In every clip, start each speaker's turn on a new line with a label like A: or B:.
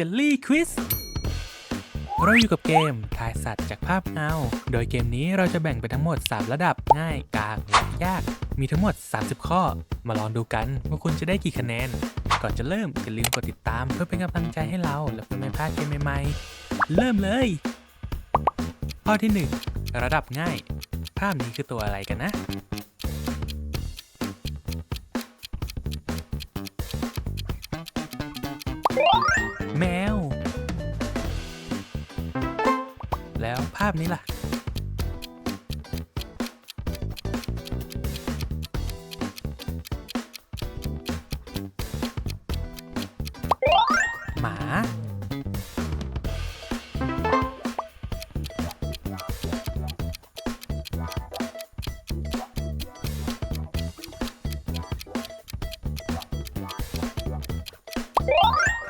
A: จลลี่ควิสเราอยู่กับเกมทายสัตว์จากภาพเงา โดยเกมนี้เราจะแบ่งเป็นทั้งหมด 3 ระดับง่ายกลางและยาก มีทั้งหมด 30 ข้อ มาลองดูกันว่าคุณจะได้กี่คะแนน ก่อนจะเริ่มอย่าลืมกดติดตามเพื่อเป็นกำลังใจให้เรา และเพื่อไม่พลาดเกมใหม่ๆ เริ่มเลย ข้อที่ 1 ระดับง่าย ภาพนี้คือตัวอะไรกันนะ ภาพนี้ล่ะ หมา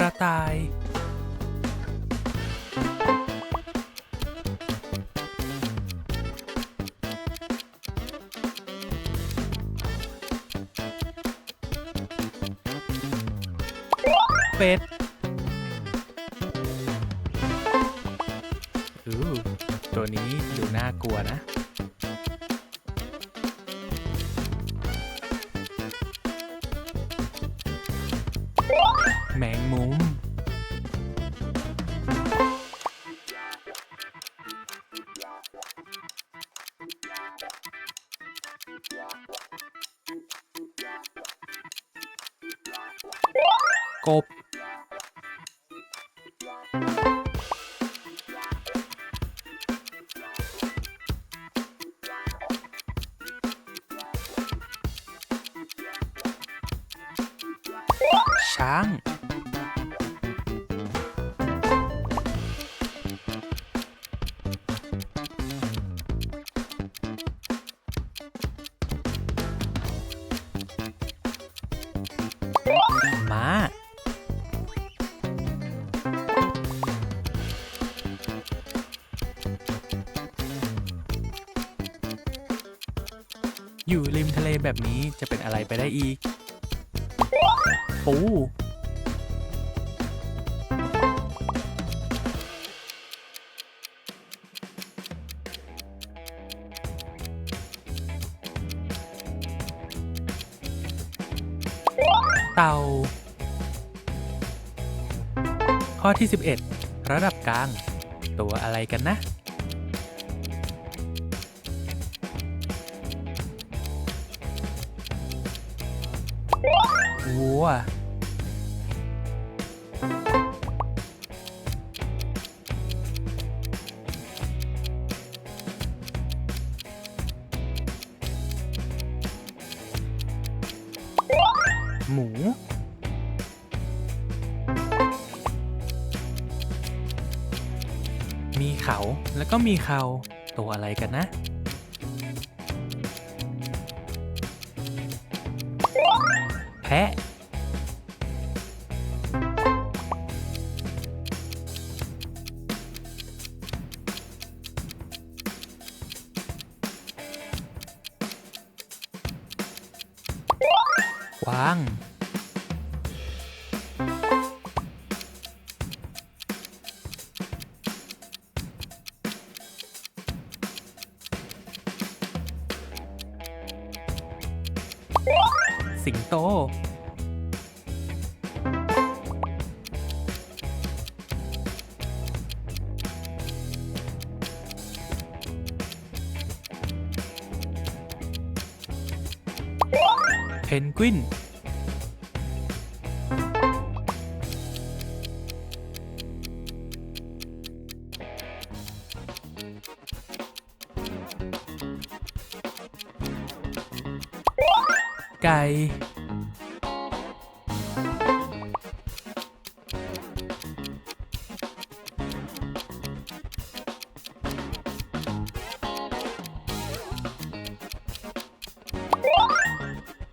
A: ระต่าย เป็ดอือตัวนี้ดูน่ากลัวนะ แมงมุมกบ ช้าง ม้า อยู่ริมทะเลแบบนี้จะเป็นอะไรไปได้อีก ปูเต่าข้อที่ 11 ระดับกลาง ตัวอะไรกันนะ วัว หมู มีเขาแล้วก็มีเขาตัวอะไรกันนะ แพะ วาง สิงโต เพนกวินไก่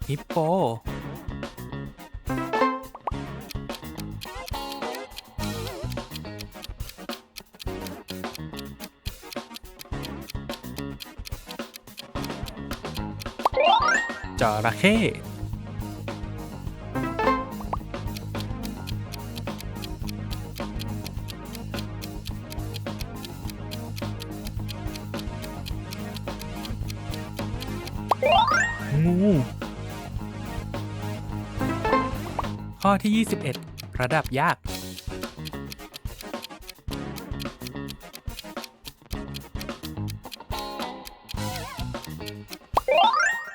A: ฮิปโปจ ข้อที่ 21 ระดับยาก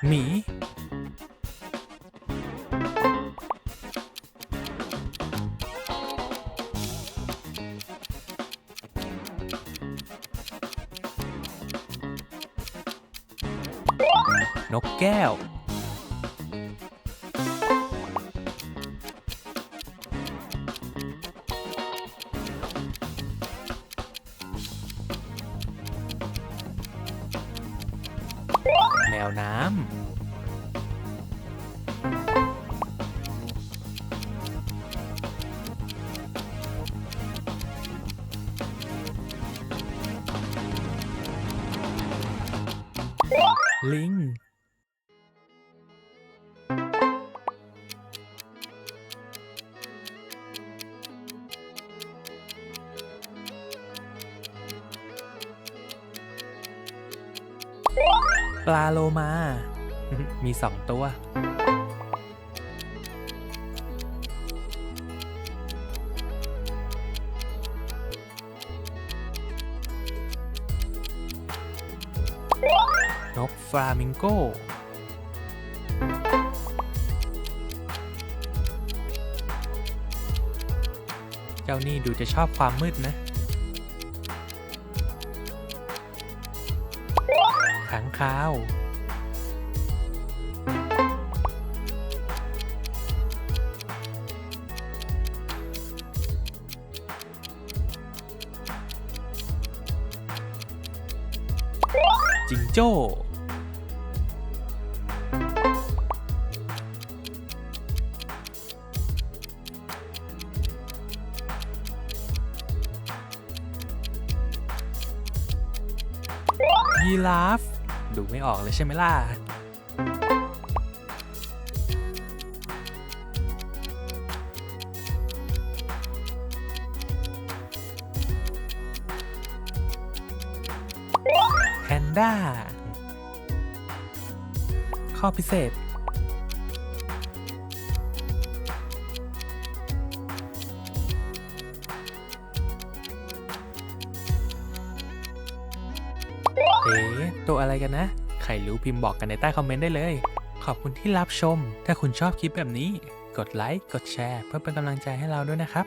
A: หมี นกแก้ว วน้ำลิง ปลาโลมา มีสองตัว นกฟลามิงโกเจ้านี่ดูจะชอบความมืดนะ คาว จิงโจ้ยีราฟ ดูไม่ออกเลยใช่ไหมล่ะแพนด้าข้อพิเศษ อ๊ตัวอะไรกันนะใครรู้พิมพ์บอกกันในใต้คอมเมนต์ได้เลย ขอบคุณที่รับชม ถ้าคุณชอบคลิปแบบนี้ กดไลค์ กดแชร์ เพื่อเป็นกำลังใจให้เราด้วยนะครับ